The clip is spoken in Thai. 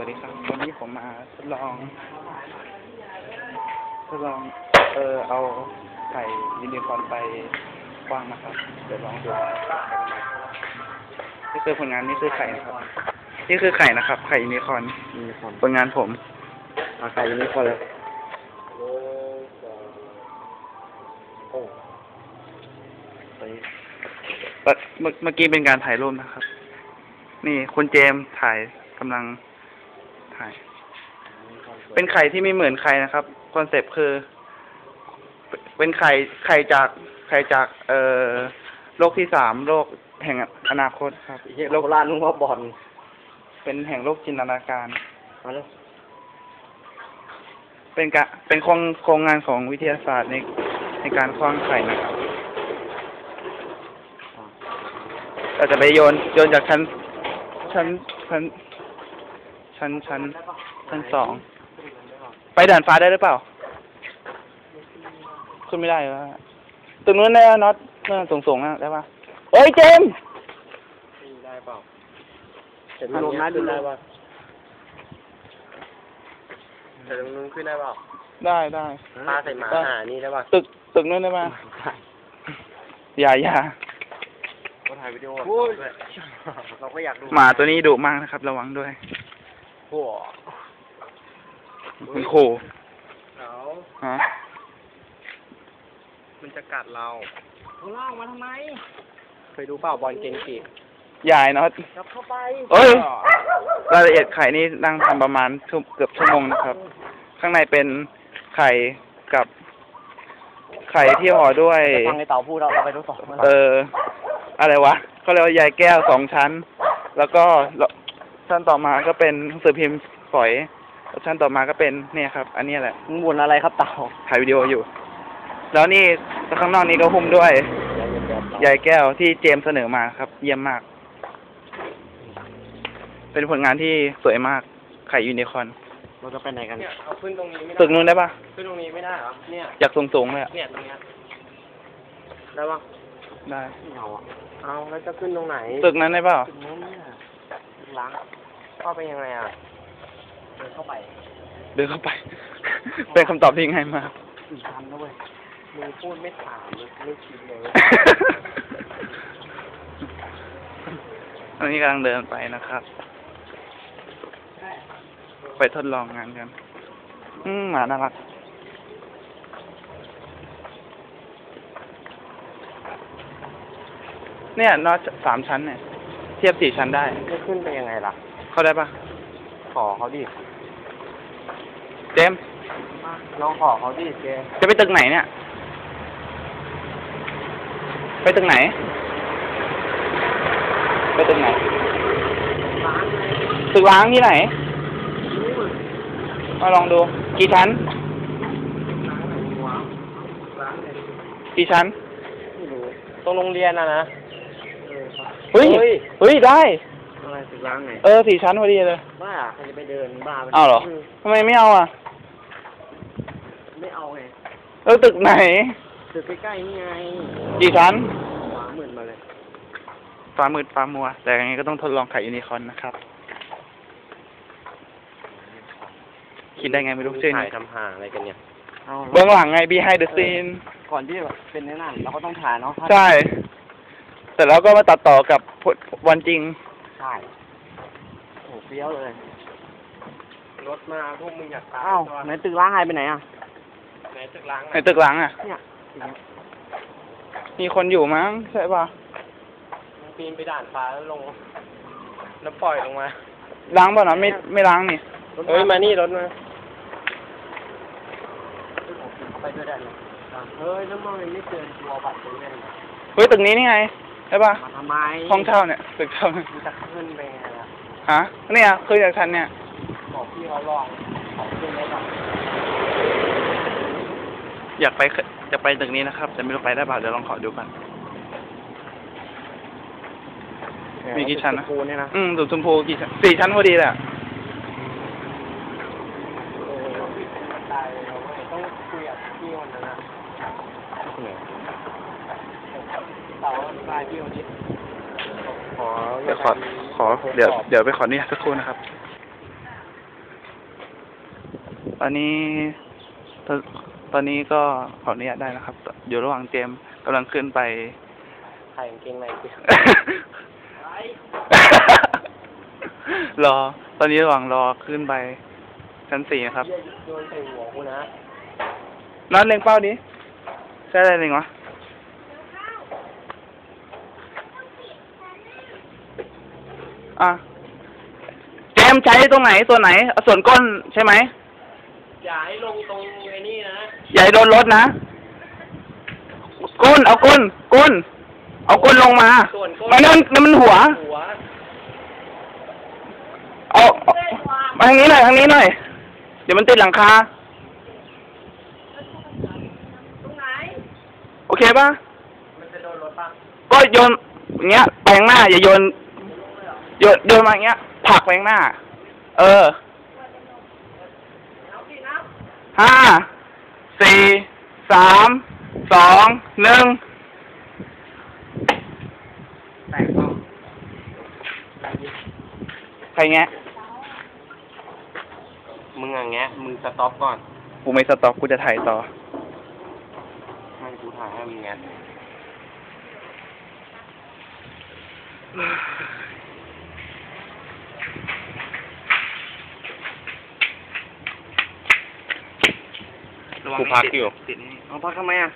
วัสดีครับ วันนี้ผมมาทดลอง ทดลอง เออเอาไข่ยูนิคอร์นไปวางนะครับ เดี๋ยวลองดูนี่คือผลงานนี่คือไข่นะครับ นี่คือไข่นะครับ ไข่ยูนิคอร์นมีความผลงานผมอาใครยังไม่พอเลยโอ้ไปเมื่อเมื่อเมื่อกี้เป็นการถ่ายรูปนะครับ นี่คุณเจมส์ถ่ายกำลัง ถ่ายเป็นไข่ที่ไม่เหมือนใครนะครับ คอนเซปต์คือ เป็นไข่ไข่จากไข่จาก เอ่อโลกที่สามโลกแห่งอนาคตครับเฮียโลกล่านุ่งว่าบอลเป็นแห่งโลกจินตนาการมาแล้วเป็นกะเป็นโครงโครงงานของวิทยาศาสตร์ในในการคว้างไข่นะครับ เราจะไปโยนโยนจากชั้นชั้นชั้น ชั้นชั้นชั้นสอง ไปด่านฟ้าได้หรือเปล่า ขึ้นไม่ได้วะตรงนู้นได้ปะน็อตเมื่อสูงสูงๆนะได้ปะเฮ้ยเจมส์ได้เปล่าแต่ลมนะดูได้ป่ะแต่ตรงนู้นขึ้นได้เปล่าได้ได้ปลาใส่หมาหานี่ได้ป่ะตึกตึกนู้นได้ปะอย่าอย่าก็ถ่ายวิดีโอเราก็อยากดูหมาตัวนี้ดุมากนะครับ ระวังด้วย โอ้คุณครูเขาฮะมันจะกัดเราเขาล่างมาทำไม เคยดูเปล่าบอลเกงกียายน็อตจับเข้าไปเอ้ยรายละเอียดไข่นี่นั่งทำประมาณชั่วเกือบชั่วโมงนะครับ ข้างในเป็นไข่กับ ไข่ที่ห่อด้วย ฟังไอ้เต่าพูดเราเราไปทดสอบเออ อะไรวะเขาเรียกว่าใยแก้วสองชั้น แล้วก็ ชั้นต่อมาก็เป็นหนังสือพิมพ์ฝอยแล้วชั้นต่อมาก็เป็นเนี่ยครับ อันนี้แหละมึงบ่นอะไรครับเต่าถ่ายวิดีโออยู่ แล้วนี่ข้างนอกนี้ก็หุ้มด้วยใยแก้วที่เจมส์เสนอมาครับ เยี่ยมมาก เป็นผลงานที่สวยมากไข่ยูนิคอร์นเราจะไปไหนกันเนี่ยเอาขึ้นตรงนี้ไม่ได้ตึกนู้นได้ปะขึ้นตรงนี้ไม่ได้เหรอเนี่ยอยากสูงๆเลยอะเนี่ยตรงเนี้ยได้ปะได้ไม่เอาอะเอาแล้วจะขึ้นตรงไหนตึกนั้นได้เปล่า ตึกนู้นเนี่ย ล้างเข้าไปยังไงอะเดินเข้าไปเดินเข้าไป เป็นคำตอบที่ง่ายมากสี่พันนะเว้ยมึงพูดไม่ถามเลยไม่คิดเลยอันนี้กำลังเดินไปนะครับ ไปทดลองงานกัน อืมหมาน่ารักเนี่ยน็อตสามชั้นเนี่ย เทียบสี่ชั้นได้ จะขึ้นไปยังไงล่ะ เข้าได้ปะขอเขาดิเจมส์ลองขอเขาดิเจจะไปตึกไหนเนี่ย ไปตึกไหน ไปตึกไหนร้านไหนตึกล้างที่ไหนมาลองดู กี่ชั้นร้านไหนวะร้านไหนกี่ชั้นไม่รู้ตรงโรงเรียนนะนะ เฮ้ย เฮ้ย เฮ้ย ได้ อะไรตึกร้านไหนเออสี่ชั้นพอดีเลย บ้าใครจะไปเดินบ้าไปอ้าวเหรอมทำไมไม่เอาอะ ไม่เอาไงเออตึกไหน ตึกใกล้ๆนี่ไงกี่ชั้นหวาหมื่นมาเลยฟ้ามืดฟ้ามัว แต่ยังไงก็ต้องทดลองไข่ยูนิคอร์นนะครับ คิดได้ไงไม่รู้ชื่อถ่านี้ยทำห่างอะไรกันเนี่ย เบื้องหลังไง behind the scene ก่อนที่แบบเป็นแน่นอนเราก็ต้องถ่ายเนาะ ใช่ แต่แล้วก็มาตัดต่อกับวันจริง ใช่โอ้เฟี้ยวเลย รถมาพวกมึงอยากตายอ้าวไหนตึกล้างหายไปไหนอะไหนตึกล้างในตึกหลังอะ เนี่ยมีคนอยู่มั้งใช่ป่ะปีนไปด่านฟ้าแล้วลง แล้วปล่อยลงมา ล้างป่ะนะไม่ไม่ล้างนี่เฮ้ยมานี่รถมาเข้าไปด้วยได้เลยเฮ้ยแล้วมึงไม่เกินตัวบัตรเลยเฮ้ยตึกนี้นี่ไง ใช่ป่ะมาทำไมห้องเช่าเนี่ยตึกเช่าเนี่ยมึงจะขึ้นไปไงล่ะฮะเนี่ยคือจากชั้นเนี่ยบอกพี่เขาลองขอขึ้นได้ป่ะอยากไปเคจะไปตึกนี้นะครับ แต่ไม่รู้ไปได้เปล่าเดี๋ยวลองขอดูกันมีกี่ชั้นนะ กูเนี่ยนะอืมตึกชมพูกี่ชั้นสี่ชั้นพอดีแหละเออตายเลยเราเว้ยต้องคุยกับพี่วันนั้นนะ เต่าตายพี่วันนี้ขอเดี๋ยวขอขอเดี๋ยวเดี๋ยวไปขออนุญาตสักครู่นะครับ ตอนนี้ตอนตอนนี้ก็ขออนุญาตได้นะครับ อยู่ระหว่างเจมส์กำลังขึ้นไปใส่กางเกงในกูรอ ตอนนี้ระหว่างรอขึ้นไปชั้นสี่นะครับเหี้ยโดนใส่หัวกูนะน็อตเล็งเป้าดิใช่อะไรเล็งวะ อะเจมส์ใช้ตรงไหนส่วนไหนเอาส่วนก้นใช่ไหมอย่าให้ลงตรงไอ้นี่นะอย่าให้โดนรถนะ ก้นเอาก้น ก้น เอาก้นลงมาส่วนก้นมันนั่นนั่นมันหัวหัวเอาเอามาทางนี้หน่อยทางนี้หน่อย เดี๋ยวมันติดหลังคาโอเคป่ะมันจะโดนรถปะก็โยนอย่างเงี้ยไปข้างหน้าอย่าโยน โยนโยนมาอย่างเงี้ยผลักไปข้างหน้า เออห้าสี่สามสองหนึ่งแตกต้องใครแงะมึงอย่างเงี้ยมึงสต็อปก่อนกูไม่สต็อกกูจะถ่ายต่อให้กูถ่ายให้มึงแงะ ระวังกูพักอยู่ ติดนี่เอาพักทำไมอะ